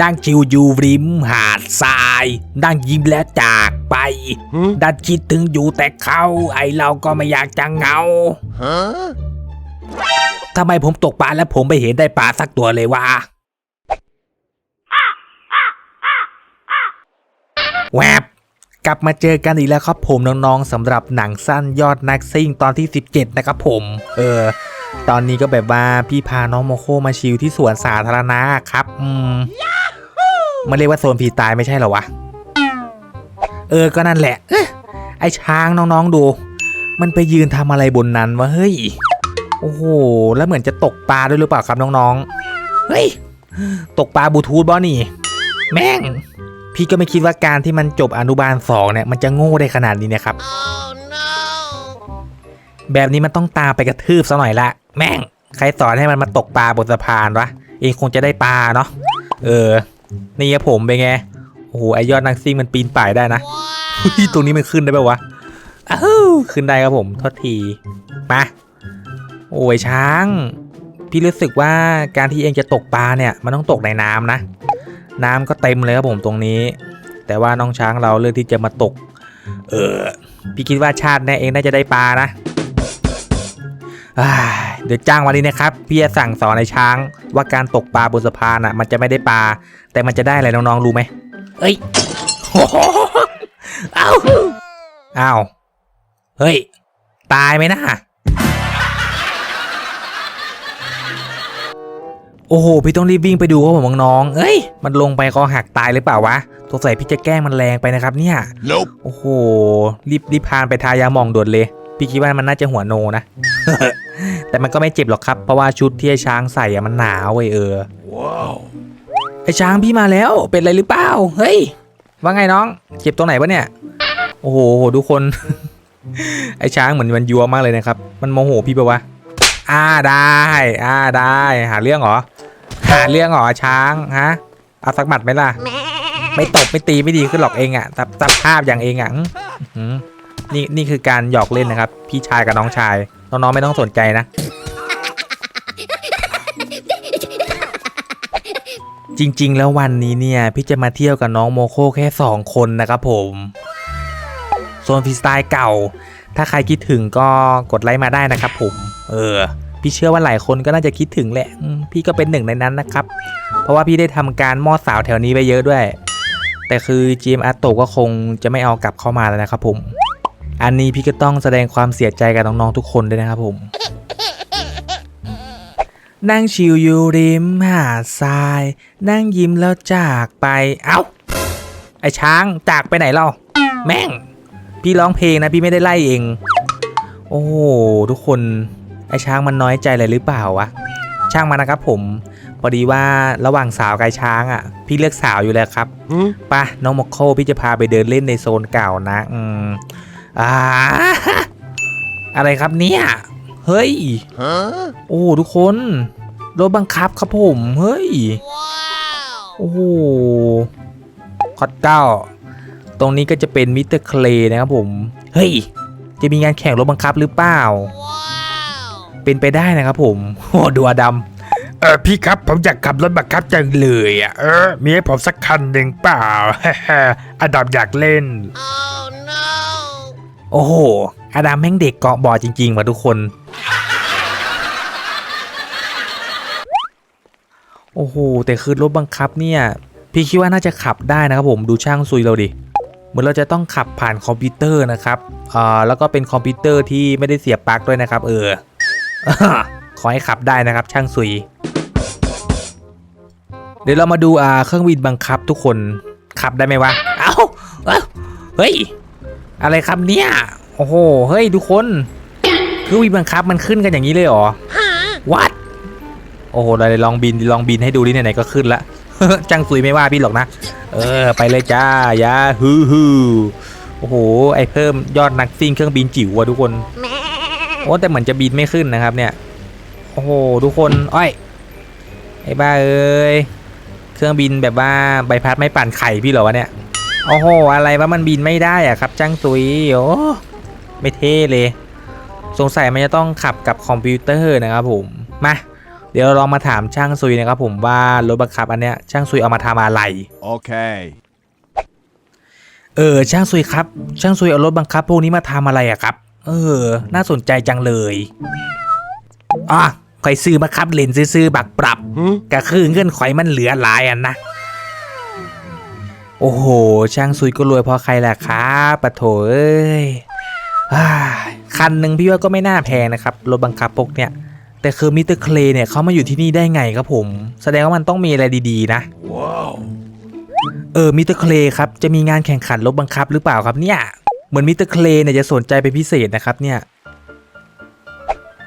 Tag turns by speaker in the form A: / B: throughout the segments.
A: ดังชิวอยู่ริมหาดทรายดังยิ้มและจากไป ดันคิดถึงอยู่แต่เขาไอเราก็ไม่อยากจะเหงา
B: Huh?
A: ทำไมผมตกปลาแล้วผมไม่เห็นได้ปลาสักตัวเลยวะแวบกลับมาเจอกันอีกแล้วครับผมน้องๆสำหรับหนังสั้นยอดนักซิ่งตอนที่ 17 นะครับผม เออ ตอนนี้ก็แบบว่าพี่พาน้องโมโคมาชิลที่สวนสาธารณะครับ อืม มันเรียกว่าโซนผีตายไม่ใช่เหรอวะ เออ ก็นั่นแหละเอ๊ะไอช้างน้องๆดู มันไปยืนทำอะไรบนนั้นวะเฮ้ย โอ้โห แล้วเหมือนจะตกปลาด้วยหรือเปล่าครับน้องๆ เฮ้ย ตกปลาบลูทูธบอนี่ แม่ง พี่ก็ไม่คิดว่าการที่มันจบอนุบาลสองเนี่ย มันจะโง่ได้ขนาดนี้นะครับ
B: Oh no!
A: แบบนี้มันต้องตามไปกระทืบซะหน่อยละ แม่ง ใครสอนให้มันมาตกปลาบนสะพานวะ เองคงจะได้ปลาเนาะ เออ นี่ครับผมเป็นไง โอ้โหไอยอดนักซิ่งมันปีนป่ายได้นะเฮ้ยตรงนี้มันขึ้นได้ปะวะอ้าวขึ้นได้ครับผมโทษทีมาโอ้ยช้าง พี่รู้สึกว่าการที่เองจะตกปลาเนี่ยมันต้องตกในน้ำนะ น้ำก็เต็มเลยครับผมตรงนี้ แต่ว่าน้องช้างเราเลือกที่จะมาตก เออพี่คิดว่าชาติเนี้ยเองน่าจะได้ปลานะอ่า เดี๋ยวจ้างวันนี้นะครับพี่จะสั่งสอนในช้าง ว่าการตกปลาบนสะพานอะ มันจะไม่ได้ปลา แต่มันจะได้อะไรน้องๆรู้ไหมเอ้ยโอ้โหเอ้าอ้าวเฮ้ย ตายไหมนะโอ้โห พี่ต้องรีบวิ่งไปดูครับผมน้องๆเอ้ย มันลงไปคอหักตายหรือเปล่าวะสงสัยพี่จะแกล้งมันแรงไปนะครับเนี่ย
B: Nope.
A: โอ้โห รีบรีบพานไปทายาหมองด่วนเลย พี่คิดว่ามันน่าจะหัวโนนะ แต่มันก็ไม่เจ็บหรอกครับ เพราะว่าชุดที่ไอ้ช้างใส่อะมันหนาวเว้ยเออ
B: Wow.
A: ไอ้ช้างพี่มาแล้วเป็นอะไรหรือเปล่าเฮ้ยว่าไงน้องเจ็บตรงไหนปะเนี่ย โอ้โหทุกคน ไอ้ช้างเหมือนมันยัวมากเลยนะครับ มันโมโหพี่ปะวะอ่าได้อ่าได้ หาเรื่องเหรอหาเรื่องเหรอช้างฮะเอาสักหมัดไหมล่ะ ไม่ตบไม่ตีไม่ดีขึ้นหรอกเองอะ่ะตับตับภาพอย่างเองอะ่ะอื้อหือ นี่นี่คือการหยอกเล่นนะครับ พี่ชายกับน้องชาย น้องๆไม่ต้องสนใจนะ จริง ๆ แล้ววันนี้เนี่ย พี่จะมาเที่ยวกับน้องโมโคแค่ 2 คนนะครับผมโซนฟรีสไตล์เก่า ถ้าใครคิดถึงก็กดไลค์มาได้นะครับผม เออ พี่เชื่อว่าหลายคนก็น่าจะคิดถึงแหละ พี่ก็เป็นหนึ่งในนั้นนะครับ เพราะว่าพี่ได้ทำการมอดสาวแถวนี้ไปเยอะด้วย แต่คือ GM a r t o ก็คงจะไม่เอากลับเข้ามาแล้วนะครับผม อันนี้พี่ก็ต้องแสดงความเสียใจกับน้องๆทุกคนด้วยนะครับผมนั่งชิลอยู่ริมหาดทราย นั่งยิ้มแล้วจากไป เอ้า ไอช้างจากไปไหนเรา แม่ง พี่ร้องเพลงนะพี่ไม่ได้ไล่เอง โอ้โหทุกคน ไอช้างมันน้อยใจอะไรหรือเปล่าวะ ช่างมันนะครับผม พอดีว่าระหว่างสาวกับช้างอะ พี่เลือกสาวอยู่แล้วครับ
B: Hmm?
A: ไป่ะน้องมอกโคพี่จะพาไปเดินเล่นในโซนเก่านะ อืม อ่าอะไรครับเนี่ย เฮ้ย
B: Huh?
A: โอ้ทุกคน รถบังคับครับผม เฮ้ย
B: Wow.
A: โอ้โหคอดเก้า ตรงนี้ก็จะเป็นมิสเตอร์เคลนะครับผม เฮ้ย จะมีงานแข่งรถบังคับหรือเปล่า
B: Wow.
A: เป็นไปได้นะครับผม โอ้ดูอดัม
C: เออพี่ครับผมอยากขับรถบังคับจังเลยอะ เออ มีให้ผมสักคันหนึ่งเปล่าอดับอยากเล่น
B: Oh no.
A: โอ้โห อาดัมแม่งเด็กเกาะบ่อจริงๆว่ะทุกคน โอ้โห แต่คือรถบังคับเนี่ย พี่คิดว่าน่าจะขับได้นะครับผม ดูช่างซุยเราดิ เหมือนเราจะต้องขับผ่านคอมพิวเตอร์นะครับอ่าแล้วก็เป็นคอมพิวเตอร์ที่ไม่ได้เสียบปลั๊กด้วยนะครับ เออ ขอให้ขับได้นะครับ ช่างซุย เดี๋ยวเรามาดูอ่าเครื่องบินบังคับทุกคนขับได้ไหมวะ เอ้เอ้าเฮ้ย อะไรครับเนี่ย โอ้โห เฮ้ยทุกคนเครื่องบินบังคับมันขึ้นกันอย่างนี้เลยเหรอวัดโอ้โหเราลองบินลองบินให้ดูดิไหนๆก็ขึ้นละจังซุยไม่ว่าพี่หรอกนะ เออ ไปเลยจ้ายาฮูฮูโอ้โห ไอเพิ่มยอดนักซิ่งเครื่องบินจิ๋วว่ะทุกคน โอ้แต่เหมือนจะบินไม่ขึ้นนะครับเนี่ย โอ้โห ทุกคน อ้อยไอ้บ้าเอ้ย เครื่องบินแบบว่าใบพัดไม่ปั่นไข่พี่เหรอวะเนี่ย โอ้โห อะไรวะมันบินไม่ได้อะครับจังซุยโอ้ไม่เท่เลย สงสัยมันจะต้องขับกับคอมพิวเตอร์นะครับผม มา เดี๋ยวเราลองมาถามช่างซุยนะครับผมว่ารถบังคับอันเนี้ยช่างซุยเอามาทำอะไร
D: Okay.
A: เออช่างซุยครับ ช่างซุยเอารถบังคับพวกนี้มาทำอะไรอะครับ เออ น่าสนใจจังเลยอะข่อยซื้อมาครับเลนซื้อๆบักปรับ
D: Hmm?
A: ก็คือเงื่อนข่อยมันเหลือหลายอันนะ โอ้โห ช่างซุยก็รวยเพราะใครแหละครับปะโถเอ้ยอ้ายคันหนึ่งพี่ว่าก็ไม่น่าแพงนะครับรถบังคับพวกเนี้ยแต่คือมิสเตอร์เคลย์เนี่ยเขามาอยู่ที่นี่ได้ไงครับผม แสดงว่ามันต้องมีอะไรดีๆ นะ
D: Whoa.
A: เออมิสเตอร์เคลย์ครับจะมีงานแข่งขันรถบังคับหรือเปล่าครับเนี่ยเหมือนมิสเตอร์เคลย์เนี่ยจะสนใจเป็นพิเศษนะครับเนี่ย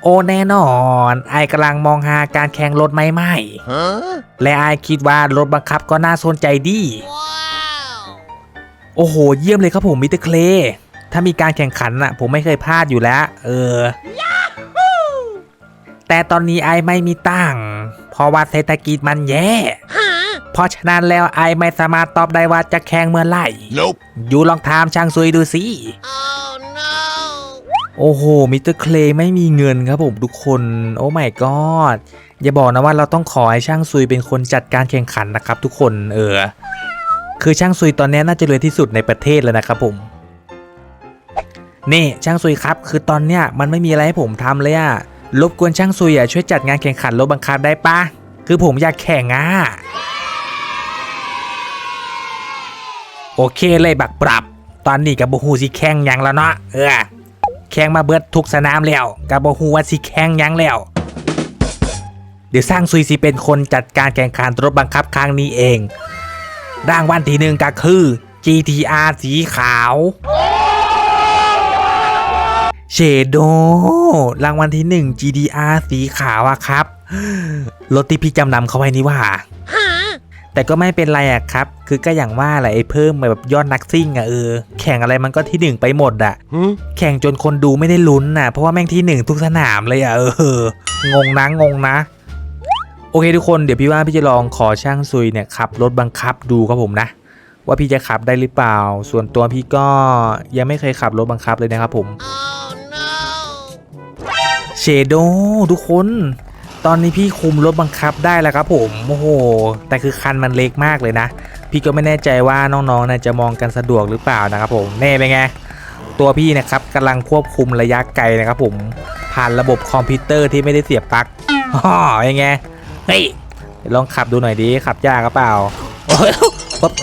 A: โอ้แน่นอน ไอายกำลังมองหาการแข่งรถใหม่
B: Huh?
A: ๆและไอายคิดว่ารถบังคับก็น่าสนใจดี
B: Wow.
A: โอ้โห เยี่ยมเลยครับผมมิสเตอร์เคลย์ถ้ามีการแข่งขันอะผมไม่เคยพลาดอยู่แล้ว เออ แต่ตอนนี้ไอไม่มีตังค์เพราะว่าเศรษฐกิจมันแย่
B: Huh?
A: เพราะฉะนั้นแล้วไอไม่สามารถตอบได้ว่าจะแข่งเมื่อไหร่
D: Nope.
A: อยู่ลองถามช่างซุยดูสิ
B: Oh no.
A: โอ้โห มิสเตอร์เคลย์ไม่มีเงินครับผมทุกคน โอ้ไม่กอดอย่าบอกนะว่าเราต้องขอให้ช่างซุยเป็นคนจัดการแข่งขันนะครับทุกคน เออ คือช่างซุยตอนนี้น่าจะรวยที่สุดในประเทศแล้วนะครับผมนี่ช่างซุยครับ คือตอนเนี้ยมันไม่มีอะไรให้ผมทำเลยอะรบกวนช่างซุยอะช่วยจัดงานแข่งขันรถบังคับได้ปะคือผมอยากแข่งอะโอเคเลยบักปรับ ตอนนี้กับบูฮูสิแข่งยังแล้วเนาะเออแข่งมาเบิดทุกสนามแล้วกับบูฮูว่าสิแข่งยังแล้วเดี๋ยวสร้างซุยสิเป็นคนจัดการแข่งขันรถบังคับครั้งนี้เอง รางวัลที่หนึ่งก็คือ GTR สีขาวเชโดรางวัลที่หนึ่ง GTR สีขาวอะครับ รถที่พี่จำนำเขาไว้นี่ว่า
B: Huh?
A: แต่ก็ไม่เป็นไรอะครับ คือก็อย่างว่าแหละไอ้เพิ่มแบบยอดนักซิ่งอะเออ แข่งอะไรมันก็ที่หนึ่งไปหมดอะ
D: Hmm?
A: แข่งจนคนดูไม่ได้ลุ้นน่ะ เพราะว่าแม่งที่หนึ่งทุกสนามเลยอะเออ งงนะงงนะ โอเคทุกคนเดี๋ยวพี่ว่าพี่จะลองขอช่างซุยเนี่ยขับรถบังคับดูครับผมนะ ว่าพี่จะขับได้หรือเปล่า ส่วนตัวพี่ก็ยังไม่เคยขับรถบังคับเลยนะครับผมเชโดทุกคน ตอนนี้พี่คุมรถบังคับได้แล้วครับผมโอ้โหแต่คือคันมันเล็กมากเลยนะ พี่ก็ไม่แน่ใจว่าน้องๆนะจะมองกันสะดวกหรือเปล่านะครับผมเน่เป็นไงตัวพี่นะครับกำลังควบคุมระยะไกลนะครับผมผ่านระบบคอมพิวเตอร์ที่ไม่ได้เสียบปลั๊กอ๋อเป็นไง เฮ้ยลองขับดูหน่อยดิขับยากหรือเปล่าโอ้ยปุ๊บ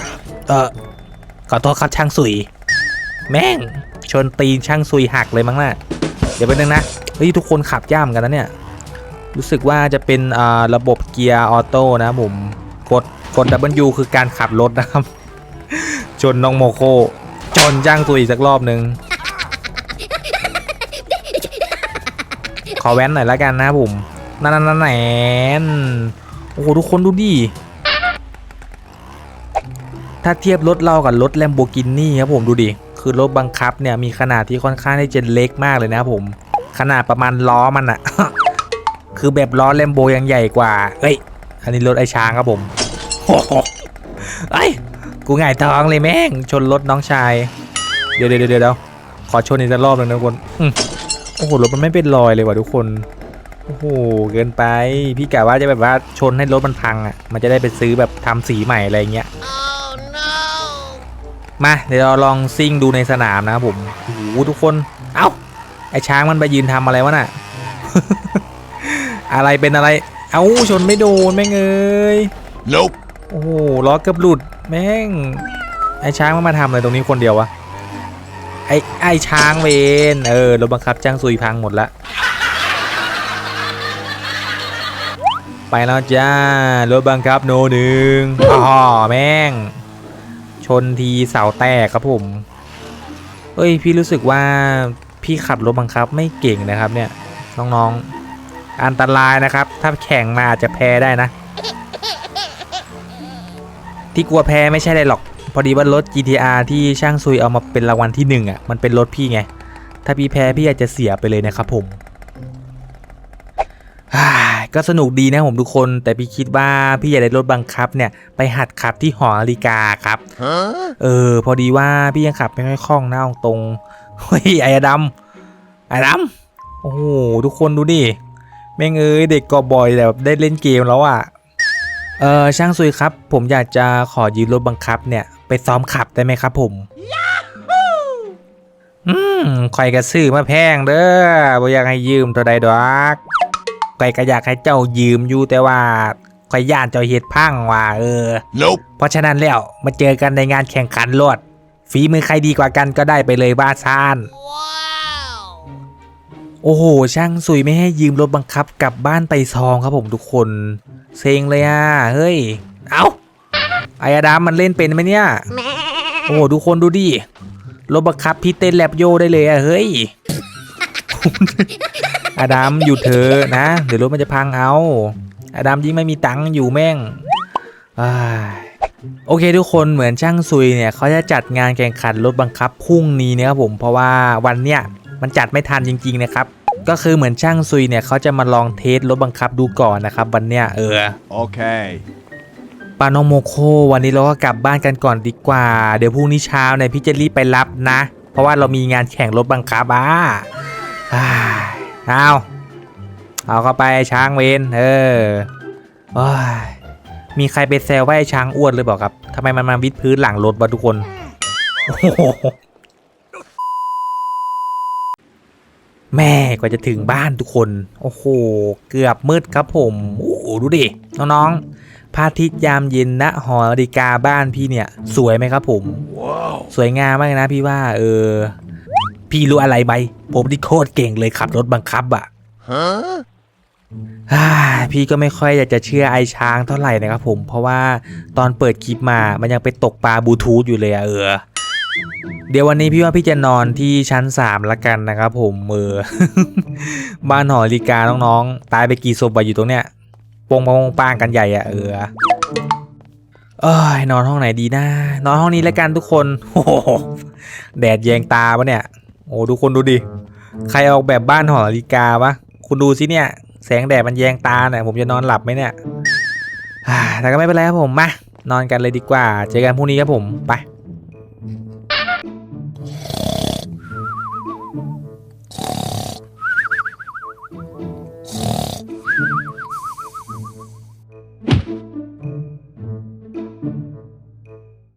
A: เออขอโทษครับช่างสุย แม่ง ชนตีนช่างซุยหักเลยมั้งน่ะเดี๋ยวไปนึงนะเฮ้ยทุกคนขับย่ามกันนะเนี่ยรู้สึกว่าจะเป็นอ่ระบบเกียร์ออโต้นะผมกดกด W คือการขับรถนะครับ ชนน้องโมโคชนจ้างตัวอีกสักรอบหนึ่งขอแว้นหน่อยละกันนะผม นั่นนั่นนั่นแหนโอ้โหทุกคนดูดิ ถ้าเทียบรถเรากับรถ Lamborghini ครับผมดูดิ คือรถบังคับเนี่ยมีขนาดที่ค่อนข้างที่จะเล็กมากเลยนะครับผม ขนาดประมาณล้อมันอะคือแบบล้อแลมโบยังใหญ่กว่าเอ้ย อันนี้รถไอช้างครับผมโอ้โหไอ้ยกูหง่ายท้องเลยแม่ง ชนรถน้องชายเดี๋ยวเดี๋ยวเดี๋ยวเดี๋ยวขอชนอีกรอบหนึ่งนะทุกคนโอ้โหรถมันไม่เป็นรอยเลยว่ะทุกคน โอ้โห เกินไป พี่กะว่าจะแบบว่าชนให้รถมันพังอะ มันจะได้ไปซื้อแบบทำสีใหม่อะไรเงี้ย
B: Oh no.
A: มาเดี๋ยวเราลองซิ่งดูในสนามนะครับผมโอ้โหทุกคน เอ้า ไอช้างมันไปยืนทำอะไรวะน่ะ อะไรเป็นอะไร เอ้าชนไม่โดนแม่งเอ้ย
D: Nope.
A: โอ้โหล้อเกือบหลุดแม่ง ไอช้างมันมาทำอะไรตรงนี้คนเดียววะ ไอไอช้างเวน เออรถบังคับจ้างซุยพังหมดละ ไปแล้วจ้ารถบังคับโนหนึ่งอ๋อแม่ง ชนทีเสาแตกครับผม เอ้ย พี่รู้สึกว่าพี่ขับรถบังคับไม่เก่งนะครับเนี่ย น้องๆ อันตรายนะครับ ถ้าแข่งมาอาจจะแพ้ได้นะ ที่กลัวแพ้ไม่ใช่อะไรหรอก พอดีว่ารถ GTR ที่ช่างซุยเอามาเป็นรางวัลที่หนึ่งอะ มันเป็นรถพี่ไง ถ้าพี่แพ้พี่อาจจะเสียไปเลยนะครับผม ก็สนุกดีนะผมทุกคน แต่พี่คิดว่าพี่อยากได้รถบังคับเนี่ยไปหัดขับที่หอนาฬิกาครับ
B: Huh?
A: เออ พอดีว่าพี่ยังขับไม่ค่อยคล่องนะเอาตรงเฮ้ยไอ้อดัมไอ้อดัมโอ้โหทุกคนดูดิแม่งเอ้ยเด็กกอบอยแต่แบบได้เล่นเกมแล้วอะเออช่างซุยครับ ผมอยากจะขอยืมรถบังคับเนี่ยไปซ้อมขับได้ไหมครับผมอืมคอยกระซื้อมาแพงเด้อบ่อยากให้ยืมตัวใดดอก คอยก็อยากให้เจ้ายืมอยู่แต่ว่าคอยย่านเจ้าเฮ็ดพังว่าเออ
C: Nope
A: เพราะฉะนั้นแล้วมาเจอกันในงานแข่งขันรถฝีมือใครดีกว่ากันก็ได้ไปเลยบ้าซาน
B: Wow!
A: โอ้โห ช่างสุยไม่ให้ยืมรถบังคับกลับบ้านไปซองครับผมทุกคน เซ็งเลยอะ เฮ้ย เอ้าไออาดามมันเล่นเป็นไหมเนี่ย โอ้โหทุกคนดูดิ รถบังคับพี่เต้นแลบโยได้เลยอะ เฮ้ย อาดามอยู่เธอะนะ เดี๋ยวรถมันจะพังเอาอาดามยิ่งไม่มีตังค์อยู่แม่งอ้ายโอเคทุกคนเหมือนช่างซุยเนี่ยเขาจะจัดงานแข่งขันรถบังคับพรุ่งนี้นะครับผมเพราะว่าวันเนี้ยมันจัดไม่ทันจริง ๆ นะครับ ก็คือเหมือนช่างซุยเนี่ยเขาจะมาลองเทสรถบังคับดูก่อนนะครับ วันเนี้ยเออ
D: Okay.
A: ปาน้องโมโค วันนี้เราก็กลับบ้านกันก่อนดีกว่า เดี๋ยวพรุ่งนี้เช้าเนี่ยพี่จะรีบไปรับนะ เพราะว่าเรามีงานแข่งรถบังคับอะอ้าย เอาเอาเข้าไปช้างเวนเออโอ้ยมีใครไปแซวว่าไอ้ช้างอ้วนเลยบอกครับทำไมมันมาวิดพื้นหลังรถวะทุกคนโอ้โหแม่กว่าจะถึงบ้านทุกคน โอ้โห เกือบมืดครับผม โอ้โหดูดิ น้องๆพระอาทิตย์ยามเย็นณหอนาฬิกาบ้านพี่เนี่ย สวยไหมครับผมสวยงามมากนะพี่ว่า เออ พี่รู้อะไรไหมผมนี่โคตรเก่งเลยขับรถบังคับอะ
D: Huh?
A: อ่าพี่ก็ไม่ค่อยอยากจะเชื่อไอช้างเท่าไหร่นะครับผม เพราะว่าตอนเปิดคลิปมา มันยังไปตกปลาบลูทูธอยู่เลยอะเออ เดี๋ยววันนี้พี่ว่าพี่จะนอนที่ชั้นสามละกันนะครับผมเออบ้านหอนาฬิกาน้องๆ ตายไปกี่ศพอะอยู่ตรงเนี้ยปงปงปางกันใหญ่อะเออเอ้ยนอนห้องไหนดีนะ นอนห้องนี้แล้วกันทุกคนโอ้โหแดดแยงตาปะเนี่ย โอ้ดูคนดูดิ ใครออกแบบบ้านหอนาฬิกาวะ คุณดูสิเนี่ย แสงแดดมันแยงตาเนี่ย ผมจะนอนหลับไหมเนี่ยแต่ก็ไม่เป็นไรครับผม มา นอนกันเลยดีกว่า เจอกันพรุ่งนี้ครับผม ไป